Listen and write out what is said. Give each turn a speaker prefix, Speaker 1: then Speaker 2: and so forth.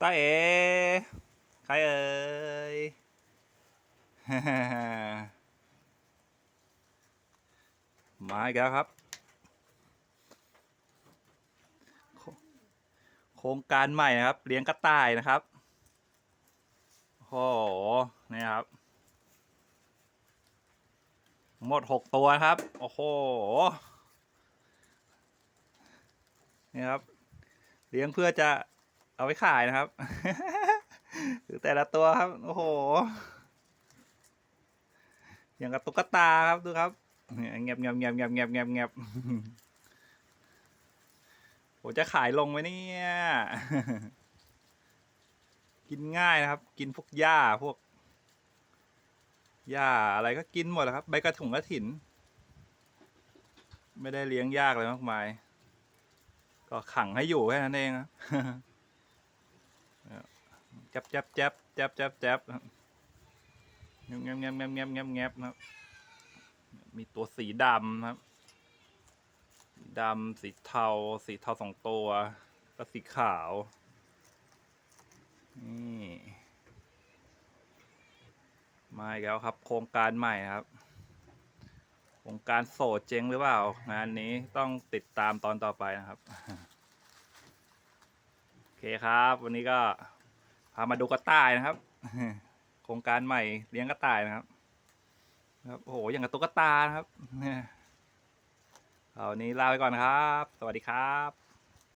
Speaker 1: ตาเอ๋ใครเอ่ยมาอีกแล้วครับโคโครงการใหม่นะครับ เลี้ยงกระต่ายนะครับโอ้โหนี่ครับ หมดหกตัวครับ โอ้โห นี่ครับ เลี้ยงเพื่อจะ เอาไปขายนะครับคือแต่ละตัวครับ โอ้โห อย่างกับตุ๊กตาครับดูครับเงียบเงียบเงียบเงียบเงียบเงียบเงียบผมจะขายลงไหมเนี่ย กินง่ายนะครับ กินพวกหญ้าพวกหญ้าอะไรก็กินหมดแหละครับ ใบกระถุงกระถิน ไม่ได้เลี้ยงยากเลยมากมาย ก็ขังให้อยู่แค่นั้นเองครับ จับจับจับจับจับจับครับเงียบเงียบเงียบเงียบเงียบเงียบนะครับ มีตัวสีดำครับ สีดำสีเทา สีเทาสองตัวก็สีขาว นี่มาอีกแล้วครับ โครงการใหม่ครับ โครงการโสดเจ๊งหรือเปล่า งานนี้ต้องติดตามตอนต่อไปนะครับ โอเคครับ วันนี้ก็ พามาดูกระต่ายนะครับ โครงการใหม่เลี้ยงกระต่ายนะครับ ครับโอ้โหอย่างกับตุ๊กตานะครับเอาวันนี้ลาไปก่อนนครับ สวัสดีครับ